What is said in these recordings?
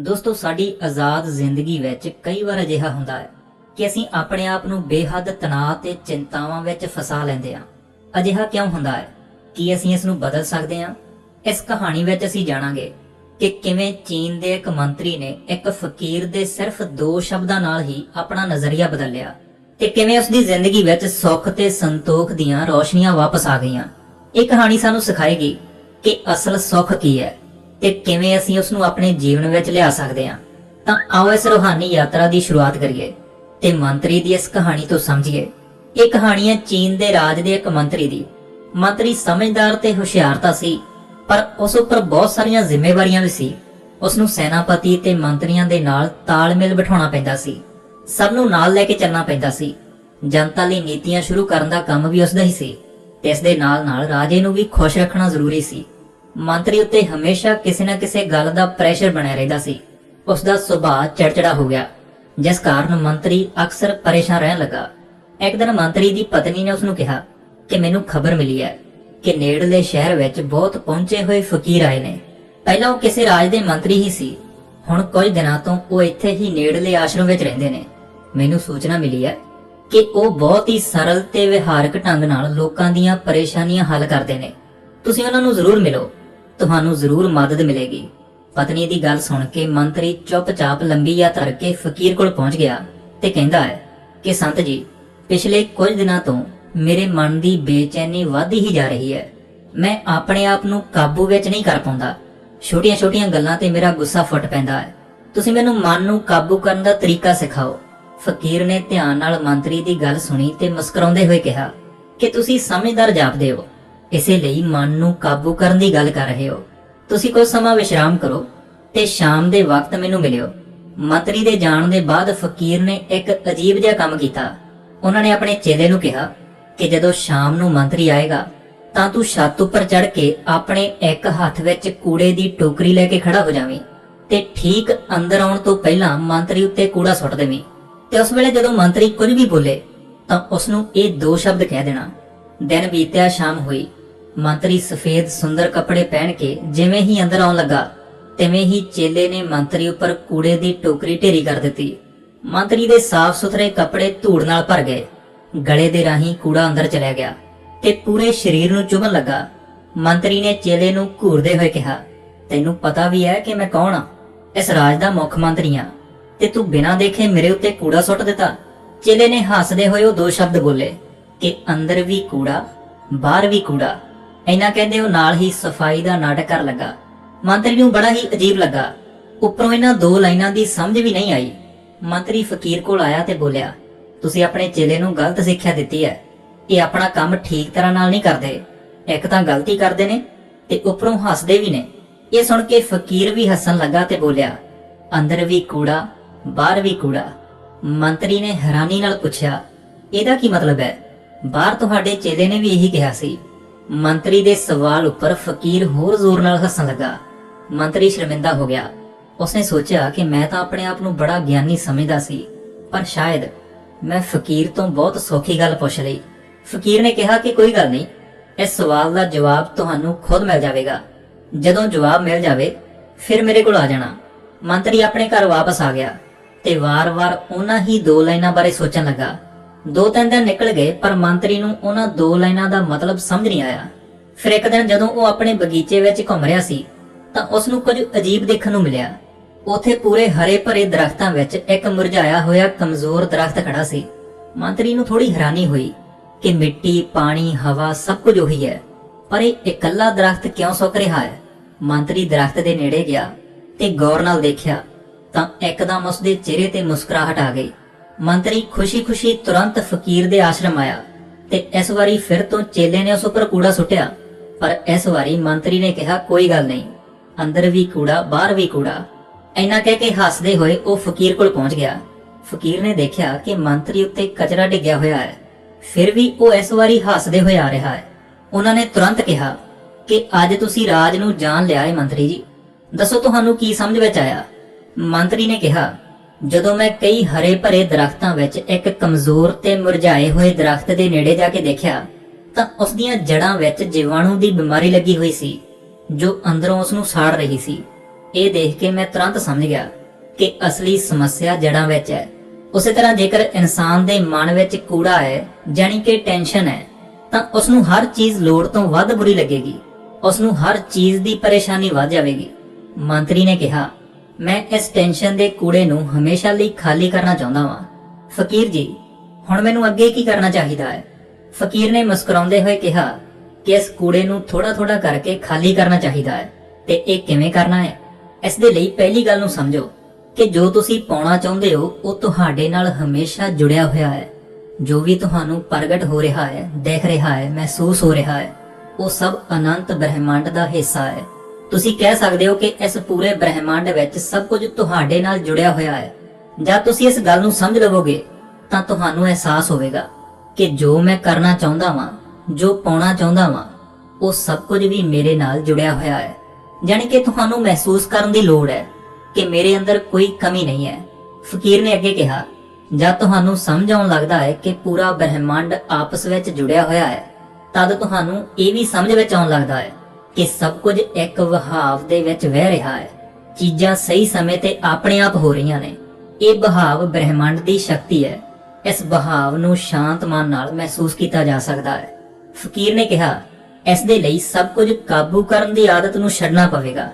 ਦੋਸਤੋ, ਸਾਡੀ ਆਜ਼ਾਦ ਜ਼ਿੰਦਗੀ ਵਿੱਚ ਕਈ ਵਾਰ ਅਜਿਹਾ ਹੁੰਦਾ ਹੈ ਕਿ ਅਸੀਂ ਆਪਣੇ ਆਪ ਨੂੰ ਬੇਹੱਦ ਤਣਾਅ ਤੇ ਚਿੰਤਾਵਾਂ ਵਿੱਚ ਫਸਾ ਲੈਂਦੇ ਹਾਂ। ਅਜਿਹਾ ਕਿਉਂ ਹੁੰਦਾ ਹੈ? ਕੀ ਅਸੀਂ ਇਸ ਨੂੰ ਬਦਲ ਸਕਦੇ ਹਾਂ? ਇਸ ਕਹਾਣੀ ਵਿੱਚ ਅਸੀਂ ਜਾਣਾਂਗੇ ਕਿ ਕਿਵੇਂ ਚੀਨ ਦੇ ਇੱਕ ਮੰਤਰੀ ਨੇ ਇੱਕ ਫਕੀਰ ਦੇ ਸਿਰਫ ਦੋ ਸ਼ਬਦਾਂ ਨਾਲ ਹੀ ਆਪਣਾ ਨਜ਼ਰੀਆ ਬਦਲਿਆ ਤੇ ਕਿਵੇਂ ਉਸ ਦੀ ਜ਼ਿੰਦਗੀ ਵਿੱਚ ਸੁੱਖ ਤੇ ਸੰਤੋਖ ਦੀਆਂ ਰੋਸ਼ਨੀਆਂ ਵਾਪਸ ਆ ਗਈਆਂ। ਇਹ ਕਹਾਣੀ ਸਾਨੂੰ ਸਿਖਾਏਗੀ ਕਿ ਅਸਲ ਸੁੱਖ ਕੀ ਹੈ। ਤੇ ਕਿਵੇਂ ਅਸੀਂ ਉਸ ਨੂੰ ਆਪਣੇ ਜੀਵਨ ਵਿੱਚ ਲਿਆ ਸਕਦੇ ਹਾਂ? ਤਾਂ ਆਓ ਇਸ ਰੂਹਾਨੀ ਯਾਤਰਾ ਦੀ ਸ਼ੁਰੂਆਤ ਕਰੀਏ ਤੇ ਮੰਤਰੀ ਦੀ ਇਸ ਕਹਾਣੀ ਤੋਂ ਸਮਝੀਏ। ਇਹ ਕਹਾਣੀ ਹੈ ਚੀਨ ਦੇ ਰਾਜ ਦੇ ਇੱਕ ਮੰਤਰੀ ਦੀ। ਮੰਤਰੀ ਸਮਝਦਾਰ ਤੇ ਹੁਸ਼ਿਆਰ ਤਾਂ ਸੀ, ਪਰ ਉਸ ਉੱਪਰ ਬਹੁਤ ਸਾਰੀਆਂ ਜ਼ਿੰਮੇਵਾਰੀਆਂ ਵੀ ਸੀ। ਉਸ ਨੂੰ ਸੈਨਾਪਤੀ ਤੇ ਮੰਤਰੀਆਂ ਦੇ ਨਾਲ ਤਾਲਮੇਲ ਬਿਠਾਉਣਾ ਪੈਂਦਾ ਸੀ। ਸਭ ਨੂੰ ਨਾਲ ਲੈ ਕੇ ਚੱਲਣਾ ਪੈਂਦਾ ਸੀ। ਜਨਤਾ ਲਈ ਨੀਤੀਆਂ ਸ਼ੁਰੂ ਕਰਨ ਦਾ ਕੰਮ ਵੀ ਉਸ ਦਾ ਹੀ ਸੀ ਤੇ ਇਸ ਦੇ ਨਾਲ-ਨਾਲ ਰਾਜੇ ਨੂੰ ਵੀ ਖੁਸ਼ ਰੱਖਣਾ ਜ਼ਰੂਰੀ ਸੀ। ਮੰਤਰੀ ਉੱਤੇ ਹਮੇਸ਼ਾ ਕਿਸੇ ਨਾ ਕਿਸੇ ਗੱਲ ਦਾ ਪ੍ਰੈਸ਼ਰ ਬਣਿਆ ਰਹਿੰਦਾ ਸੀ। ਉਸ ਦਾ ਸੁਭਾਅ ਚੜਚੜਾ ਹੋ ਗਿਆ, ਜਿਸ ਕਾਰਨ ਮੰਤਰੀ ਅਕਸਰ ਪਰੇਸ਼ਾਨ ਰਹਿਣ ਲੱਗਾ। ਇੱਕ ਦਿਨ ਮੰਤਰੀ ਦੀ ਪਤਨੀ ਨੇ ਉਸ ਨੂੰ ਕਿਹਾ ਕਿ ਮੈਨੂੰ ਖਬਰ ਮਿਲੀ ਹੈ ਕਿ ਨੇੜਲੇ ਸ਼ਹਿਰ ਵਿੱਚ ਬਹੁਤ ਪਹੁੰਚੇ ਹੋਏ ਫਕੀਰ ਆਏ ਨੇ। ਪਹਿਲਾਂ ਉਹ ਕਿਸੇ ਰਾਜ ਦੇ ਮੰਤਰੀ ਹੀ ਸੀ, ਹੁਣ ਕੁਝ ਦਿਨਾਂ ਤੋਂ ਉਹ ਇੱਥੇ ਹੀ ਨੇੜਲੇ ਆਸ਼ਰਮ ਵਿੱਚ ਰਹਿੰਦੇ ਨੇ। ਮੈਨੂੰ ਸੂਚਨਾ ਮਿਲੀ ਹੈ ਕਿ ਉਹ ਬਹੁਤ ਹੀ ਸਰਲ ਤੇ ਵਿਹਾਰਕ ਢੰਗ ਨਾਲ ਲੋਕਾਂ ਦੀਆਂ ਪਰੇਸ਼ਾਨੀਆਂ ਹੱਲ ਕਰਦੇ ਨੇ। ਤੁਸੀਂ ਉਹਨਾਂ ਨੂੰ ਜ਼ਰੂਰ ਮਿਲੋ। ਤੁਹਾਨੂੰ ਜ਼ਰੂਰ ਮਦਦ ਮਿਲੇਗੀ। ਪਤਨੀ ਦੀ ਗੱਲ ਸੁਣ ਕੇ ਮੰਤਰੀ ਚੁੱਪਚਾਪ ਲੰਬੀ ਯਾਤਰਾ ਕਰਕੇ ਫਕੀਰ ਕੋਲ ਪਹੁੰਚ ਗਿਆ ਤੇ ਕਹਿੰਦਾ ਹੈ ਕਿ, ਸੰਤ ਜੀ, ਪਿਛਲੇ ਕੁਝ ਦਿਨਾਂ ਤੋਂ ਮੇਰੇ ਮਨ ਦੀ ਬੇਚੈਨੀ ਵਧਦੀ ਹੀ ਜਾ ਰਹੀ ਹੈ। ਮੈਂ ਆਪਣੇ ਆਪ ਨੂੰ ਕਾਬੂ ਵਿੱਚ ਨਹੀਂ ਕਰ ਪਾਉਂਦਾ। ਛੋਟੀਆਂ-ਛੋਟੀਆਂ ਗੱਲਾਂ ਤੇ ਮੇਰਾ ਗੁੱਸਾ ਫੁੱਟ ਪੈਂਦਾ ਹੈ। ਤੁਸੀਂ ਮੈਨੂੰ ਮਨ ਨੂੰ ਕਾਬੂ ਕਰਨ ਦਾ ਤਰੀਕਾ ਸਿਖਾਓ। ਫਕੀਰ ਨੇ ਧਿਆਨ ਨਾਲ ਮੰਤਰੀ ਦੀ ਗੱਲ ਸੁਣੀ ਤੇ ਮੁਸਕਰਾਉਂਦੇ ਹੋਏ ਕਿਹਾ, ਕਿ ਤੁਸੀਂ ਸਮਝਦਾਰ ਜਾਪਦੇ ਹੋ। ਇਸੇ ਲਈ ਮਨ ਨੂੰ ਕਾਬੂ ਕਰਨ ਦੀ ਗੱਲ ਕਰ ਰਹੇ ਹੋ। ਤੁਸੀਂ ਕੁਝ ਸਮਾਂ ਵਿਸ਼ਰਾਮ ਕਰੋ ਤੇ ਸ਼ਾਮ ਦੇ ਵਕਤ ਮੈਨੂੰ ਮਿਲਿਓ। ਮੰਤਰੀ ਦੇ ਜਾਣ ਦੇ ਬਾਅਦ ਫਕੀਰ ਨੇ ਇੱਕ ਅਜੀਬ ਜਿਹਾ ਕੰਮ ਕੀਤਾ। ਉਹਨਾਂ ਨੇ ਆਪਣੇ ਚੇਲੇ ਨੂੰ ਕਿਹਾ ਕਿ ਜਦੋਂ ਸ਼ਾਮ ਨੂੰ ਮੰਤਰੀ ਆਏਗਾ, ਤਾਂ ਤੂੰ ਛੱਤ ਉੱਪਰ ਚੜ ਕੇ ਆਪਣੇ ਇੱਕ ਹੱਥ ਵਿੱਚ ਕੂੜੇ ਦੀ ਟੋਕਰੀ ਲੈ ਕੇ ਖੜਾ ਹੋ ਜਾਵੀਂ ਤੇ ਠੀਕ ਅੰਦਰ ਆਉਣ ਤੋਂ ਪਹਿਲਾਂ ਮੰਤਰੀ ਉੱਤੇ ਕੂੜਾ ਸੁੱਟ ਦੇਵੀਂ। ਤੇ ਉਸ ਵੇਲੇ ਜਦੋਂ ਮੰਤਰੀ ਕੁਝ ਵੀ ਬੋਲੇ, ਤਾਂ ਉਸ ਨੂੰ ਇਹ ਦੋ ਸ਼ਬਦ ਕਹਿ ਦੇਣਾ। ਦਿਨ ਬੀਤਿਆ, ਸ਼ਾਮ ਹੋਈ। ਮੰਤਰੀ ਸਫੇਦ ਸੁੰਦਰ ਕੱਪੜੇ ਪਹਿਨ ਕੇ ਜਿਵੇਂ ਹੀ ਅੰਦਰ ਆਉਣ ਲੱਗਾ, ਤਿਵੇਂ ਹੀ ਚੇਲੇ ਨੇ ਮੰਤਰੀ ਉੱਪਰ ਕੂੜੇ ਦੀ ਟੋਕਰੀ ਢੇਰੀ ਕਰ ਦਿੱਤੀ। ਮੰਤਰੀ ਦੇ ਸਾਫ਼ ਸੁਥਰੇ ਕੱਪੜੇ ਧੂੜ ਨਾਲ ਭਰ ਗਏ। ਗਲੇ ਦੇ ਰਾਹੀਂ ਕੂੜਾ ਅੰਦਰ ਚਲਿਆ ਗਿਆ ਤੇ ਪੂਰੇ ਸਰੀਰ ਨੂੰ ਚੁਭਣ ਲੱਗਾ। ਮੰਤਰੀ ਨੇ ਚੇਲੇ ਨੂੰ ਘੂਰਦੇ ਹੋਏ ਕਿਹਾ, ਤੈਨੂੰ ਪਤਾ ਵੀ ਹੈ ਕਿ ਮੈਂ ਕੌਣ ਆ? ਇਸ ਰਾਜ ਦਾ ਮੁੱਖ ਮੰਤਰੀ ਆ ਤੇ ਤੂੰ ਬਿਨਾਂ ਦੇਖੇ ਮੇਰੇ ਉੱਤੇ ਕੂੜਾ ਸੁੱਟ ਦਿੱਤਾ? ਚੇਲੇ ਨੇ ਹੱਸਦੇ ਹੋਏ ਉਹ ਦੋ ਸ਼ਬਦ ਬੋਲੇ ਕਿ ਅੰਦਰ ਵੀ ਕੂੜਾ, ਬਾਹਰ ਵੀ ਕੂੜਾ। ਇੰਨਾ ਕਹਿੰਦੇ ਉਹ ਨਾਲ ਹੀ ਸਫ਼ਾਈ ਦਾ ਨਾਟਕ ਕਰ ਲੱਗਾ। ਮੰਤਰੀ ਨੂੰ ਬੜਾ ਹੀ ਅਜੀਬ ਲੱਗਾ। ਉੱਪਰੋਂ ਇਹਨਾਂ ਦੋ ਲਾਈਨਾਂ ਦੀ ਸਮਝ ਵੀ ਨਹੀਂ ਆਈ। ਮੰਤਰੀ ਫਕੀਰ ਕੋਲ ਆਇਆ ਤੇ ਬੋਲਿਆ, ਤੁਸੀਂ ਆਪਣੇ ਚੇਲੇ ਨੂੰ ਗਲਤ ਸਿੱਖਿਆ ਦਿੱਤੀ ਹੈ। ਇਹ ਆਪਣਾ ਕੰਮ ਠੀਕ ਤਰ੍ਹਾਂ ਨਾਲ ਨਹੀਂ ਕਰਦੇ। ਇੱਕ ਤਾਂ ਗਲਤੀ ਕਰਦੇ ਨੇ ਤੇ ਉੱਪਰੋਂ ਹੱਸਦੇ ਵੀ ਨੇ। ਇਹ ਸੁਣ ਕੇ ਫਕੀਰ ਵੀ ਹੱਸਣ ਲੱਗਾ ਤੇ ਬੋਲਿਆ, ਅੰਦਰ ਵੀ ਕੂੜਾ, ਬਾਹਰ ਵੀ ਕੂੜਾ। ਮੰਤਰੀ ਨੇ ਹੈਰਾਨੀ ਨਾਲ ਪੁੱਛਿਆ, ਇਹਦਾ ਕੀ ਮਤਲਬ ਹੈ? ਬਾਹਰ ਤੁਹਾਡੇ ਚੇਲੇ ਨੇ ਵੀ ਇਹੀ ਕਿਹਾ ਸੀ। ਮੰਤਰੀ ਦੇ ਸਵਾਲ ਉੱਪਰ ਫਕੀਰ ਹੋਰ ਜ਼ੋਰ ਨਾਲ ਹੱਸਣ ਲੱਗਾ। ਮੰਤਰੀ ਸ਼ਰਮਿੰਦਾ ਹੋ ਗਿਆ। ਉਸਨੇ ਸੋਚਿਆ ਕਿ ਮੈਂ ਤਾਂ ਆਪਣੇ ਆਪ ਨੂੰ ਬੜਾ ਗਿਆਨੀ ਸਮਝਦਾ ਸੀ, ਪਰ ਸ਼ਾਇਦ ਮੈਂ ਫਕੀਰ ਤੋਂ ਬਹੁਤ ਸੌਖੀ ਗੱਲ ਪੁੱਛ ਲਈ। ਫਕੀਰ ਨੇ ਕਿਹਾ ਕਿ ਕੋਈ ਗੱਲ ਨਹੀਂ, ਇਸ ਸਵਾਲ ਦਾ ਜਵਾਬ ਤੁਹਾਨੂੰ ਖੁਦ ਮਿਲ ਜਾਵੇਗਾ। ਜਦੋਂ ਜਵਾਬ ਮਿਲ ਜਾਵੇ, ਫਿਰ ਮੇਰੇ ਕੋਲ ਆ ਜਾਣਾ। ਮੰਤਰੀ ਆਪਣੇ ਘਰ ਵਾਪਸ ਆ ਗਿਆ ਤੇ ਵਾਰ-ਵਾਰ ਉਹਨਾਂ ਹੀ ਦੋ ਲਾਈਨਾਂ ਬਾਰੇ ਸੋਚਣ ਲੱਗਾ। ਦੋ ਤਿੰਨ ਦਿਨ ਨਿਕਲ ਗਏ, ਪਰ ਮੰਤਰੀ ਨੂੰ ਉਹਨਾਂ ਦੋ ਲਾਈਨਾਂ ਦਾ ਮਤਲਬ ਸਮਝ ਨਹੀਂ ਆਇਆ। ਫਿਰ ਇੱਕ ਦਿਨ ਜਦੋਂ ਉਹ ਆਪਣੇ ਬਗੀਚੇ ਵਿੱਚ ਘੁੰਮ ਰਿਹਾ ਸੀ, ਤਾਂ ਉਸ ਨੂੰ ਕੁਝ ਅਜੀਬ ਦੇਖਣ ਨੂੰ ਮਿਲਿਆ। ਉੱਥੇ ਪੂਰੇ ਹਰੇ ਭਰੇ ਦਰਖਤਾਂ ਵਿੱਚ ਇੱਕ ਮੁਰਝਾਇਆ ਹੋਇਆ ਕਮਜ਼ੋਰ ਦਰਖਤ ਖੜਾ ਸੀ। ਮੰਤਰੀ ਨੂੰ ਥੋੜੀ ਹੈਰਾਨੀ ਹੋਈ ਕਿ ਮਿੱਟੀ, ਪਾਣੀ, ਹਵਾ ਸਭ ਕੁਝ ਉਹੀ ਹੈ। ਪਰ ਇਹ ਇਕੱਲਾ ਦਰਖਤ ਕਿਉਂ ਸੁੱਕ ਰਿਹਾ ਹੈ? ਮੰਤਰੀ ਦਰਖਤ ਦੇ ਨੇੜੇ ਗਿਆ ਤੇ ਗੌਰ ਨਾਲ ਦੇਖਿਆ ਤਾਂ ਇੱਕਦਮ ਉਸ ਦੇ ਚਿਹਰੇ ਤੇ ਮੁਸਕਰਾਹਟ ਆ ਗਈ। ਮੰਤਰੀ ਖੁਸ਼ੀ-ਖੁਸ਼ੀ ਤੁਰੰਤ ਫਕੀਰ ਦੇ ਆਸ਼ਰਮ ਆਇਆ ਤੇ ਇਸ ਵਾਰੀ ਫਿਰ ਤੋਂ ਚੇਲੇ ਨੇ ਉਸ ਉੱਪਰ ਕੂੜਾ ਸੁੱਟਿਆ, ਪਰ ਇਸ ਵਾਰੀ ਮੰਤਰੀ ਨੇ ਕਿਹਾ, ਕੋਈ ਗੱਲ ਨਹੀਂ, ਅੰਦਰ ਵੀ ਕੂੜਾ, ਬਾਹਰ ਵੀ ਕੂੜਾ। ਇੰਨਾ ਕਹਿ ਕੇ ਹੱਸਦੇ ਹੋਏ ਉਹ ਫਕੀਰ ਕੋਲ ਪਹੁੰਚ ਗਿਆ। ਫਕੀਰ ਨੇ ਦੇਖਿਆ ਕਿ ਮੰਤਰੀ ਉੱਤੇ ਕਚਰਾ ਡਿੱਗਿਆ ਹੋਇਆ ਹੈ। ਫਿਰ ਵੀ ਉਹ ਇਸ ਵਾਰੀ ਹੱਸਦੇ ਹੋਏ ਆ ਰਿਹਾ ਹੈ। ਉਹਨਾਂ ਨੇ ਤੁਰੰਤ ਕਿਹਾ ਕਿ, ਅੱਜ ਤੁਸੀਂ ਰਾਜ ਨੂੰ ਜਾਣ ਲਿਆ ਹੈ ਮੰਤਰੀ ਜੀ। ਦੱਸੋ ਤੁਹਾਨੂੰ ਕੀ ਸਮਝ ਵਿੱਚ ਆਇਆ? ਮੰਤਰੀ ਨੇ ਕਿਹਾ ਜਦੋਂ ਮੈਂ ਕਈ ਹਰੇ ਭਰੇ ਦਰਖਤਾਂ ਵਿੱਚ ਇੱਕ ਕਮਜ਼ੋਰ ਤੇ ਮੁਰਝਾਏ ਹੋਏ ਦਰਖਤ ਦੇ ਨੇੜੇ ਜਾ ਕੇ ਦੇਖਿਆ, ਤਾਂ ਉਸ ਦੀਆਂ ਜੜਾਂ ਵਿੱਚ ਜੀਵਾਣੂ ਦੀ ਬਿਮਾਰੀ ਲੱਗੀ ਹੋਈ ਸੀ, ਜੋ ਅੰਦਰੋਂ ਉਸ ਨੂੰ ਸਾੜ ਰਹੀ ਸੀ। ਇਹ ਦੇਖ ਕੇ ਮੈਂ ਤੁਰੰਤ ਸਮਝ ਗਿਆ ਕਿ ਅਸਲੀ ਸਮੱਸਿਆ ਜੜਾਂ ਵਿੱਚ ਹੈ। ਉਸੇ ਤਰ੍ਹਾਂ ਜੇਕਰ ਇਨਸਾਨ ਦੇ ਮਨ ਵਿੱਚ ਕੂੜਾ ਹੈ ਜਾਨੀ ਕਿ ਟੈਨਸ਼ਨ ਹੈ, ਤਾਂ ਉਸ ਨੂੰ ਹਰ ਚੀਜ਼ ਲੋੜ ਤੋਂ ਵੱਧ ਬੁਰੀ ਲੱਗੇਗੀ। ਉਸ ਨੂੰ ਹਰ ਚੀਜ਼ ਦੀ ਪਰੇਸ਼ਾਨੀ ਵੱਧ ਜਾਵੇਗੀ। ਮੰਤਰੀ ਨੇ ਕਿਹਾ ਮੈਂ ਇਸ ਟੈਨਸ਼ਨ ਦੇ ਕੂੜੇ ਨੂੰ ਹਮੇਸ਼ਾ ਲਈ ਖਾਲੀ ਕਰਨਾ ਚਾਹੁੰਦਾ ਹਾਂ ਫਕੀਰ ਜੀ, ਹੁਣ ਮੈਨੂੰ ਅੱਗੇ ਕੀ ਕਰਨਾ ਚਾਹੀਦਾ ਹੈ? ਫਕੀਰ ਨੇ ਮੁਸਕਰਾਉਂਦੇ ਹੋਏ ਕਿਹਾ ਕਿ ਇਸ ਕੂੜੇ ਨੂੰ ਥੋੜਾ ਥੋੜਾ ਕਰਕੇ ਖਾਲੀ ਕਰਨਾ ਚਾਹੀਦਾ ਹੈ। ਤੇ ਇਹ ਕਿਵੇਂ ਕਰਨਾ ਹੈ? ਇਸ ਦੇ ਲਈ ਪਹਿਲੀ ਗੱਲ ਨੂੰ ਸਮਝੋ ਕਿ ਜੋ ਤੁਸੀਂ ਪਾਉਣਾ ਚਾਹੁੰਦੇ ਹੋ, ਉਹ ਤੁਹਾਡੇ ਨਾਲ ਹਮੇਸ਼ਾ ਜੁੜਿਆ ਹੋਇਆ ਹੈ। ਜੋ ਵੀ ਤੁਹਾਨੂੰ ਪ੍ਰਗਟ ਹੋ ਰਿਹਾ ਹੈ, ਦੇਖ ਰਿਹਾ ਹੈ, ਮਹਿਸੂਸ ਹੋ ਰਿਹਾ ਹੈ, ਉਹ ਸਭ ਅਨੰਤ ਬ੍ਰਹਿਮੰਡ ਦਾ ਹਿੱਸਾ ਹੈ। ਤੁਸੀਂ ਕਹਿ ਸਕਦੇ ਹੋ ਕਿ ਇਸ ਪੂਰੇ ਬ੍ਰਹਿਮੰਡ ਵਿੱਚ ਸਭ ਕੁਝ ਤੁਹਾਡੇ ਨਾਲ ਜੁੜਿਆ ਹੋਇਆ ਹੈ। ਜਦ ਤੁਸੀਂ ਇਸ ਗੱਲ ਨੂੰ ਸਮਝ ਲਵੋਗੇ, ਤਾਂ ਤੁਹਾਨੂੰ ਅਹਿਸਾਸ ਹੋਵੇਗਾ ਕਿ ਜੋ ਮੈਂ ਕਰਨਾ ਚਾਹੁੰਦਾ ਵਾਂ, ਜੋ ਪਾਉਣਾ ਚਾਹੁੰਦਾ ਵਾਂ, ਉਹ ਸਭ ਕੁਝ ਵੀ ਮੇਰੇ ਨਾਲ ਜੁੜਿਆ ਹੋਇਆ ਹੈ। ਯਾਨੀ ਕਿ ਤੁਹਾਨੂੰ ਮਹਿਸੂਸ ਕਰਨ ਦੀ ਲੋੜ ਹੈ ਕਿ ਮੇਰੇ ਅੰਦਰ ਕੋਈ ਕਮੀ ਨਹੀਂ ਹੈ। ਫਕੀਰ ਨੇ ਅੱਗੇ ਕਿਹਾ, ਜਦ ਤੁਹਾਨੂੰ ਸਮਝ ਆਉਣ ਲੱਗਦਾ ਹੈ ਕਿ ਪੂਰਾ ਬ੍ਰਹਿਮੰਡ ਆਪਸ ਵਿੱਚ ਜੁੜਿਆ ਹੋਇਆ ਹੈ, ਤਦ ਤੁਹਾਨੂੰ ਇਹ ਵੀ ਸਮਝ ਵਿੱਚ ਆਉਣ ਲੱਗਦਾ ਹੈ ਕਿ ਸਭ ਕੁਝ ਇੱਕ ਵਹਾਵ ਦੇ ਵਿੱਚ ਵਹਿ ਰਿਹਾ ਹੈ। ਚੀਜ਼ਾਂ ਸਹੀ ਸਮੇਂ ਤੇ ਆਪਣੇ ਆਪ ਹੋ ਰਹੀਆਂ ਨੇ। ਇਹ ਬਹਾਵ ਬ੍ਰਹਿਮੰਡ ਦੀ ਸ਼ਕਤੀ ਹੈ। ਇਸ ਬਹਾਵ ਨੂੰ ਸ਼ਾਂਤ ਮਨ ਨਾਲ ਮਹਿਸੂਸ ਕੀਤਾ ਜਾ ਸਕਦਾ ਹੈ। ਫਕੀਰ ਨੇ ਕਿਹਾ, ਇਸ ਦੇ ਲਈ ਸਭ ਕੁਝ ਕਾਬੂ ਕਰਨ ਦੀ ਆਦਤ ਨੂੰ ਛੱਡਣਾ ਪਵੇਗਾ।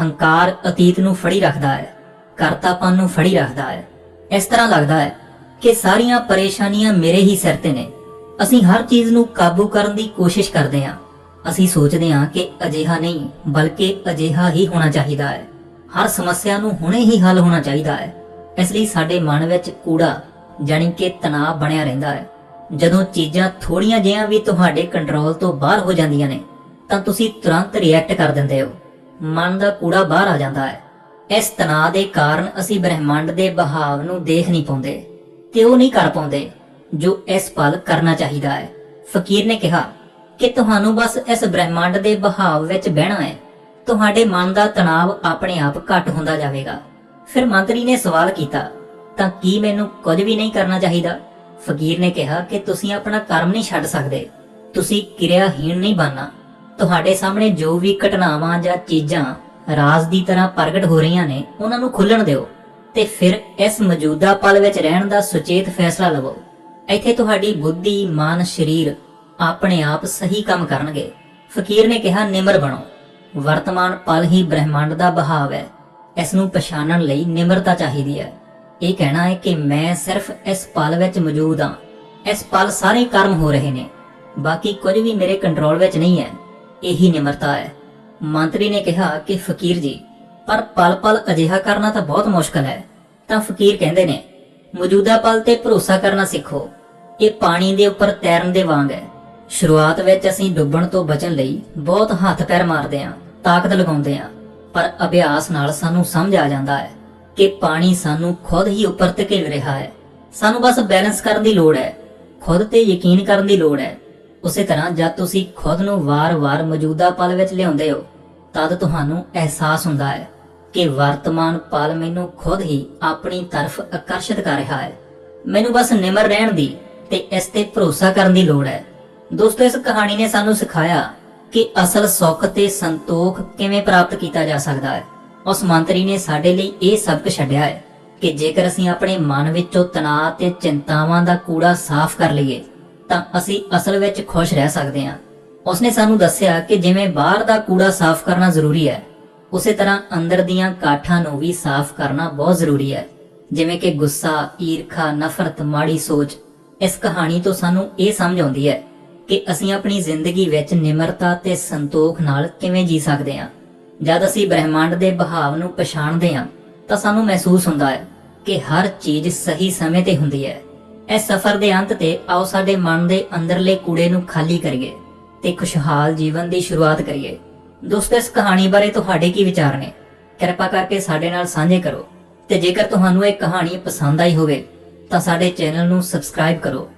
ਹੰਕਾਰ ਅਤੀਤ ਨੂੰ ਫੜੀ ਰੱਖਦਾ ਹੈ। ਕਰਤਾਪਨ ਨੂੰ ਫੜੀ ਰੱਖਦਾ ਹੈ। ਇਸ ਤਰ੍ਹਾਂ ਲੱਗਦਾ ਹੈ ਕਿ ਸਾਰੀਆਂ ਪਰੇਸ਼ਾਨੀਆਂ ਮੇਰੇ ਹੀ ਸਿਰ ਤੇ ਨੇ। ਅਸੀਂ ਹਰ ਚੀਜ਼ ਨੂੰ ਕਾਬੂ ਕਰਨ ਦੀ ਕੋਸ਼ਿਸ਼ ਕਰਦੇ ਹਾਂ। ਅਸੀਂ ਸੋਚਦੇ ਹਾਂ ਕਿ ਅਜਿਹਾ ਨਹੀਂ, ਬਲਕਿ ਅਜਿਹਾ ਹੀ ਹੋਣਾ ਚਾਹੀਦਾ ਹੈ। ਹਰ ਸਮੱਸਿਆ ਨੂੰ ਹੁਣੇ ਹੀ ਹੱਲ ਹੋਣਾ ਚਾਹੀਦਾ ਹੈ। ਇਸ ਲਈ ਸਾਡੇ ਮਨ ਵਿੱਚ ਕੂੜਾ, ਜਾਣੀ ਕਿ ਤਣਾਅ ਬਣਿਆ ਰਹਿੰਦਾ ਹੈ। ਜਦੋਂ ਚੀਜ਼ਾਂ ਥੋੜੀਆਂ ਜਿਹੀਆਂ ਵੀ ਤੁਹਾਡੇ ਕੰਟਰੋਲ ਤੋਂ ਬਾਹਰ ਹੋ ਜਾਂਦੀਆਂ ਨੇ, ਤਾਂ ਤੁਸੀਂ ਤੁਰੰਤ ਰਿਐਕਟ ਕਰ ਦਿੰਦੇ ਹੋ। ਮਨ ਦਾ ਕੂੜਾ ਬਾਹਰ ਆ ਜਾਂਦਾ ਹੈ। ਇਸ ਤਣਾਅ ਦੇ ਕਾਰਨ ਅਸੀਂ ਬ੍ਰਹਿਮੰਡ ਦੇ ਬਹਾਵ ਨੂੰ ਦੇਖ ਨਹੀਂ ਪਾਉਂਦੇ, ਤੇ ਉਹ ਨਹੀਂ ਕਰ ਪਾਉਂਦੇ ਜੋ ਇਸ ਪਲ ਕਰਨਾ ਚਾਹੀਦਾ ਹੈ। ਫਕੀਰ ਨੇ ਕਿਹਾ ਕਿ ਤੁਹਾਨੂੰ ਬਸ ਇਸ ਬ੍ਰਹਿਮੰਡ ਦੇ ਬਹਾਵ ਵਿੱਚ ਬਹਿਣਾ ਹੈ। ਤੁਹਾਡੇ ਮਨ ਦਾ ਤਣਾਅ ਆਪਣੇ ਆਪ ਘਟ ਹੁੰਦਾ ਜਾਵੇਗਾ। ਫਿਰ ਮੰਤਰੀ ਨੇ ਸਵਾਲ ਕੀਤਾ, ਤਾਂ ਕੀ ਮੈਨੂੰ ਕੁਝ ਵੀ ਨਹੀਂ ਕਰਨਾ ਚਾਹੀਦਾ? ਫਕੀਰ ਨੇ ਕਿਹਾ ਕਿ ਤੁਸੀਂ ਆਪਣਾ ਕਰਮ ਨਹੀਂ ਛੱਡ ਸਕਦੇ। ਤੁਸੀਂ ਕਿਰਿਆਹੀਣ ਨਹੀਂ ਬਣਨਾ। ਤੁਹਾਡੇ ਸਾਹਮਣੇ ਜੋ ਵੀ ਘਟਨਾਵਾਂ ਜਾਂ ਚੀਜ਼ਾਂ ਰਾਜ਼ ਦੀ ਤਰ੍ਹਾਂ ਪ੍ਰਗਟ ਹੋ ਰਹੀਆਂ ਨੇ, ਉਹਨਾਂ ਨੂੰ ਖੁੱਲਣ ਦਿਓ। ਤੇ ਫਿਰ ਇਸ ਮੌਜੂਦਾ ਪਲ ਵਿੱਚ ਰਹਿਣ ਦਾ ਸੁਚੇਤ ਫੈਸਲਾ ਲਵੋ। ਇੱਥੇ ਤੁਹਾਡੀ ਬੁੱਧੀ, ਮਨ, ਸਰੀਰ ਆਪਣੇ ਆਪ ਸਹੀ ਕੰਮ ਕਰਨਗੇ। ਫਕੀਰ ਨੇ ਕਿਹਾ, ਨਿਮਰ ਬਣੋ। ਵਰਤਮਾਨ ਪਲ ਹੀ ਬ੍ਰਹਿਮੰਡ ਦਾ ਬਹਾਵ ਹੈ। ਇਸ ਨੂੰ ਪਛਾਣਨ ਲਈ ਨਿਮਰਤਾ ਚਾਹੀਦੀ ਹੈ। ਇਹ ਕਹਿਣਾ ਹੈ ਕਿ ਮੈਂ ਸਿਰਫ ਇਸ ਪਲ ਵਿੱਚ ਮੌਜੂਦ ਹਾਂ। ਇਸ ਪਲ ਸਾਰੇ ਕਰਮ ਹੋ ਰਹੇ ਨੇ। ਬਾਕੀ ਕੁਝ ਵੀ ਮੇਰੇ ਕੰਟਰੋਲ ਵਿੱਚ ਨਹੀਂ ਹੈ। ਇਹੀ ਨਿਮਰਤਾ ਹੈ। ਮੰਤਰੀ ਨੇ ਕਿਹਾ ਕਿ, ਫਕੀਰ ਜੀ, ਪਰ ਪਲ ਪਲ ਅਜਿਹਾ ਕਰਨਾ ਤਾਂ ਬਹੁਤ ਮੁਸ਼ਕਲ ਹੈ। ਤਾਂ ਫਕੀਰ ਕਹਿੰਦੇ ਨੇ, ਮੌਜੂਦਾ ਪਲ ਤੇ ਭਰੋਸਾ ਕਰਨਾ ਸਿੱਖੋ। ਇਹ ਪਾਣੀ ਦੇ ਉੱਪਰ ਤੈਰਨ ਦੇ ਵਾਂਗ ਹੈ। ਸ਼ੁਰੂਆਤ ਵਿੱਚ ਅਸੀਂ ਡੁੱਬਣ ਤੋਂ ਬਚਣ ਲਈ ਬਹੁਤ ਹੱਥ ਪੈਰ ਮਾਰਦੇ ਹਾਂ, ਤਾਕਤ ਲਗਾਉਂਦੇ ਹਾਂ, ਪਰ ਅਭਿਆਸ ਨਾਲ ਸਾਨੂੰ ਸਮਝ ਆ ਜਾਂਦਾ ਹੈ ਕਿ ਪਾਣੀ ਸਾਨੂੰ ਖੁਦ ਹੀ ਉੱਪਰ ਧਕੇਲ ਰਿਹਾ ਹੈ। ਸਾਨੂੰ ਬਸ ਬੈਲੈਂਸ ਕਰਨ ਦੀ ਲੋੜ ਹੈ, ਖੁਦ ਤੇ ਯਕੀਨ ਕਰਨ ਦੀ ਲੋੜ ਹੈ। ਉਸੇ ਤਰ੍ਹਾਂ ਜਦ ਤੁਸੀਂ ਖੁਦ ਨੂੰ ਵਾਰ-ਵਾਰ ਮੌਜੂਦਾ ਪਲ ਵਿੱਚ ਲਿਆਉਂਦੇ ਹੋ, ਤਦ ਤੁਹਾਨੂੰ ਅਹਿਸਾਸ ਹੁੰਦਾ ਹੈ ਕਿ ਵਰਤਮਾਨ ਪਲ ਮੈਨੂੰ ਖੁਦ ਹੀ ਆਪਣੀ ਤਰਫ ਆਕਰਸ਼ਿਤ ਕਰ ਰਿਹਾ ਹੈ। ਮੈਨੂੰ ਬਸ ਨਿਮਰ ਰਹਿਣ ਦੀ ਤੇ ਇਸ ਤੇ ਭਰੋਸਾ ਕਰਨ ਦੀ ਲੋੜ ਹੈ। ਦੋਸਤੋ ਇਸ ਕਹਾਣੀ ਨੇ ਸਾਨੂੰ ਸਿਖਾਇਆ ਕਿ ਅਸਲ ਸੁੱਖ ਤੇ ਸੰਤੋਖ ਕਿਵੇਂ ਪ੍ਰਾਪਤ ਕੀਤਾ ਜਾ ਸਕਦਾ ਹੈ। ਉਸ ਮੰਤਰੀ ਨੇ ਸਾਡੇ ਲਈ ਇਹ ਸਬਕ ਛੱਡਿਆ ਹੈ ਕਿ ਜੇਕਰ ਅਸੀਂ ਆਪਣੇ ਮਨ ਵਿੱਚੋਂ ਤਣਾਅ ਤੇ ਚਿੰਤਾਵਾਂ ਦਾ ਕੂੜਾ ਸਾਫ਼ ਕਰ ਲਈਏ ਤਾਂ ਅਸੀਂ ਅਸਲ ਵਿੱਚ ਖੁਸ਼ ਰਹਿ ਸਕਦੇ ਹਾਂ। ਉਸਨੇ ਸਾਨੂੰ ਦੱਸਿਆ ਕਿ ਜਿਵੇਂ ਬਾਹਰ ਦਾ ਕੂੜਾ ਸਾਫ਼ ਕਰਨਾ ਜ਼ਰੂਰੀ ਹੈ ਉਸੇ ਤਰ੍ਹਾਂ ਅੰਦਰ ਦੀਆਂ ਕਾਠਾਂ ਨੂੰ ਵੀ ਸਾਫ਼ ਕਰਨਾ ਬਹੁਤ ਜ਼ਰੂਰੀ ਹੈ। ਜਿਵੇਂ ਕਿ ਗੁੱਸਾ, ਈਰਖਾ, ਨਫ਼ਰਤ, ਮਾੜੀ ਸੋਚ ਇਸ ਕਹਾਣੀ ਤੋਂ ਸਾਨੂੰ ਇਹ ਸਮਝ ਆਉਂਦੀ ਹੈ ਕਿ ਅਸੀਂ ਆਪਣੀ ਜ਼ਿੰਦਗੀ ਵਿੱਚ ਨਿਮਰਤਾ ਤੇ ਸੰਤੋਖ ਨਾਲ ਕਿਵੇਂ ਜੀ ਸਕਦੇ ਹਾਂ? ਜਦ ਅਸੀਂ ਬ੍ਰਹਿਮੰਡ ਦੇ ਬਹਾਵ ਨੂੰ ਪਛਾਣਦੇ ਹਾਂ, ਤਾਂ ਸਾਨੂੰ ਮਹਿਸੂਸ ਹੁੰਦਾ ਹੈ ਕਿ ਹਰ ਚੀਜ਼ ਸਹੀ ਸਮੇਂ ਤੇ ਹੁੰਦੀ ਹੈ। ਇਸ ਸਫ਼ਰ ਦੇ ਅੰਤ ਤੇ ਆਓ ਸਾਡੇ ਮਨ ਦੇ ਅੰਦਰਲੇ ਕੂੜੇ ਨੂੰ ਖਾਲੀ ਕਰੀਏ ਤੇ ਖੁਸ਼ਹਾਲ ਜੀਵਨ ਦੀ ਸ਼ੁਰੂਆਤ ਕਰੀਏ। ਦੋਸਤੋ, ਇਸ ਕਹਾਣੀ ਬਾਰੇ ਤੁਹਾਡੇ ਕੀ ਵਿਚਾਰ ਨੇ? ਕਿਰਪਾ ਕਰਕੇ ਸਾਡੇ ਨਾਲ ਸਾਂਝੇ ਕਰੋ। ਤੇ ਜੇਕਰ ਤੁਹਾਨੂੰ ਇਹ ਕਹਾਣੀ ਪਸੰਦ ਆਈ ਹੋਵੇ, ਤਾਂ ਸਾਡੇ ਚੈਨਲ ਨੂੰ ਸਬਸਕ੍ਰਾਈਬ ਕਰੋ।